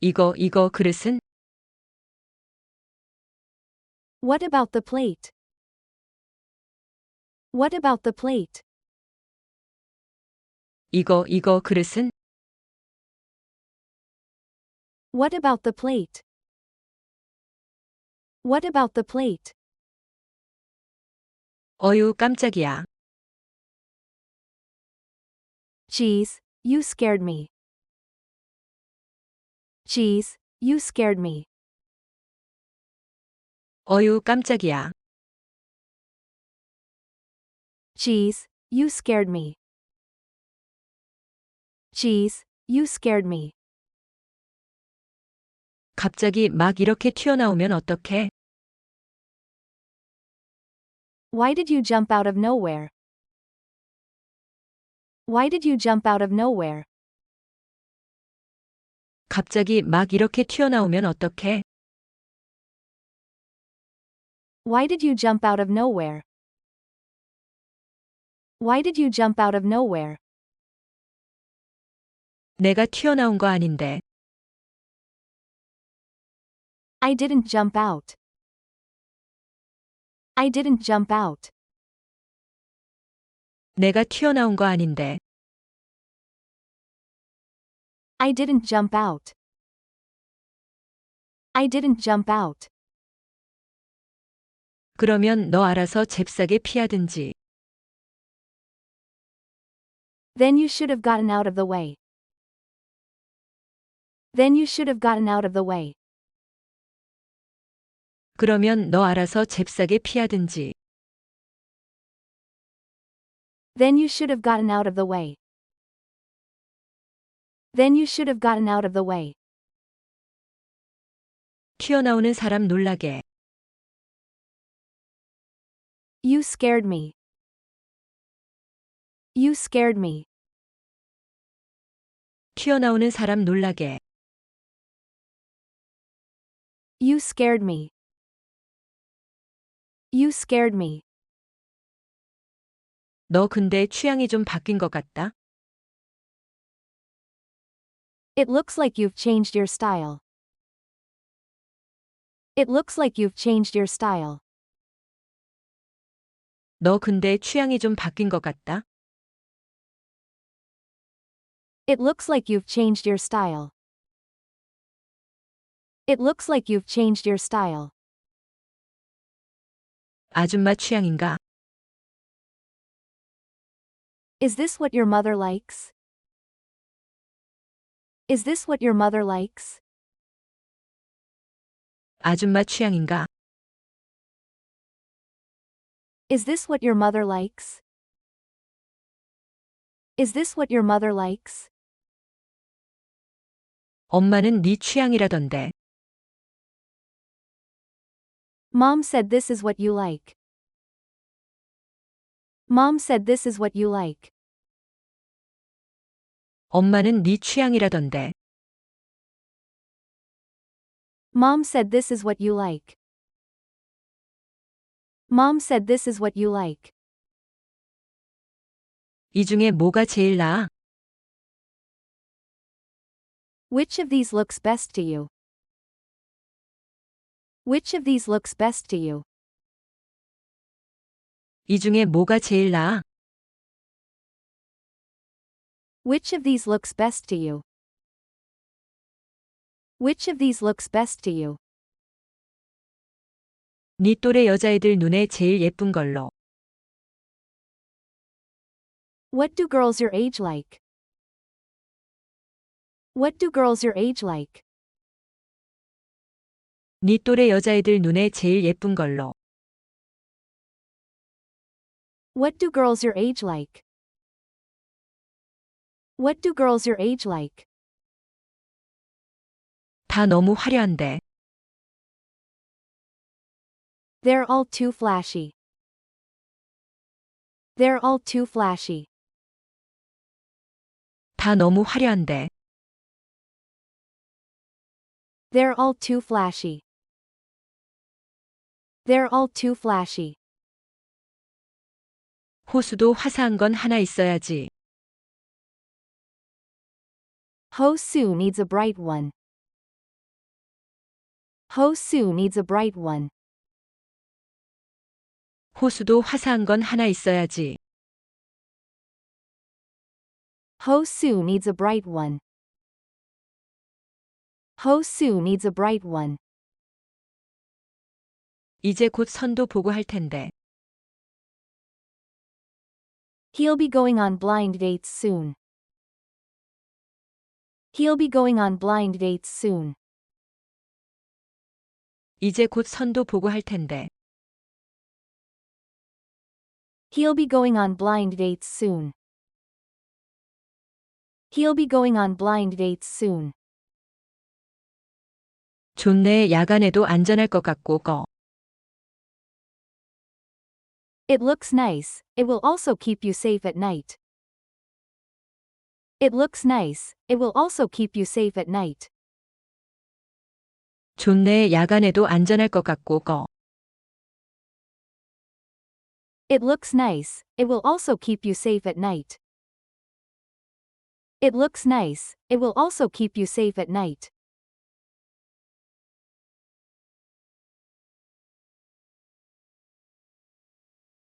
이거, 이거 그릇은? What about the plate? What about the plate? 이거, 이거 그릇은? What about the plate? What about the plate? 어유, 깜짝이야. Cheese, you scared me. Cheese, you scared me. 어유, 깜짝이야. Cheese, you scared me. Cheese, you scared me. 갑자기 막 이렇게 튀어나오면 어떡해? Why did you jump out of nowhere? Why did you jump out of nowhere? 갑자기 막 이렇게 튀어나오면 어떡해? Why did you jump out of nowhere? Why did you jump out of nowhere? 내가 튀어나온 거 아닌데. I didn't jump out. I didn't jump out. 내가 튀어나온 거 아닌데. I didn't jump out. I didn't jump out. 그러면 너 알아서 잽싸게 피하든지. Then you should have gotten out of the way. Then you should have gotten out of the way. 그러면 너 알아서 잽싸게 피하든지. Then you should have gotten out of the way. Then you should have gotten out of the way. 튀어나오는 사람 놀라게. You scared me. You scared me. 튀어나오는 사람 놀라게. You scared me. You scared me. 너 근데 취향이 좀 바뀐 것 같다. It looks like you've changed your style. It looks like you've changed your style. 너 근데 취향이 좀 바뀐 것 같다. It looks like you've changed your style. It looks like you've changed your style. 아줌마 취향인가? Is this what your mother likes? Is this what your mother likes? 아줌마 취향인가? Is this what your mother likes? Is this what your mother likes? 엄마는 네 취향이라던데. Mom said this is what you like. Mom said this is what you like. 엄마는 네 취향이라던데. Mom said this is what you like. Mom said this is what you like. 이 중에 뭐가 제일 나아? Which of these looks best to you? Which of these looks best to you? 이 중에 뭐가 제일 나아? Which of these looks best to you? Which of these looks best to you? 네 또래 여자애들 눈에 제일 예쁜 걸로. What do girls your age like? What do girls your age like? 네 또래 여자애들 눈에 제일 예쁜 걸로. What do girls your age like? What do girls your age like? 다 너무 화려한데. They're all too flashy. They're all too flashy. 다 너무 화려한데. They're all too flashy. They're all too flashy. 호수도 화사한 건 하나 있어야지. Ho Soo needs a bright one. Ho-Soo needs a bright one. 호수도 화사한 건 하나 있어야지. Ho-Soo needs a bright one. Ho-Soo needs a bright one. 이제 곧 선도 보고 할 텐데. He'll be going on blind dates soon. He'll be going on blind dates soon. 이제 곧 선도 보고 할 텐데. He'll be going on blind dates soon. He'll be going on blind dates soon. 좋네. 야간에도 안전할 것 같고 거. It looks nice, it will also keep you safe at night. It looks nice, it will also keep you safe at night. 좋네. 야간에도 안전할 것 같고 거. It looks nice, it will also keep you safe at night. It looks nice, it will also keep you safe at night.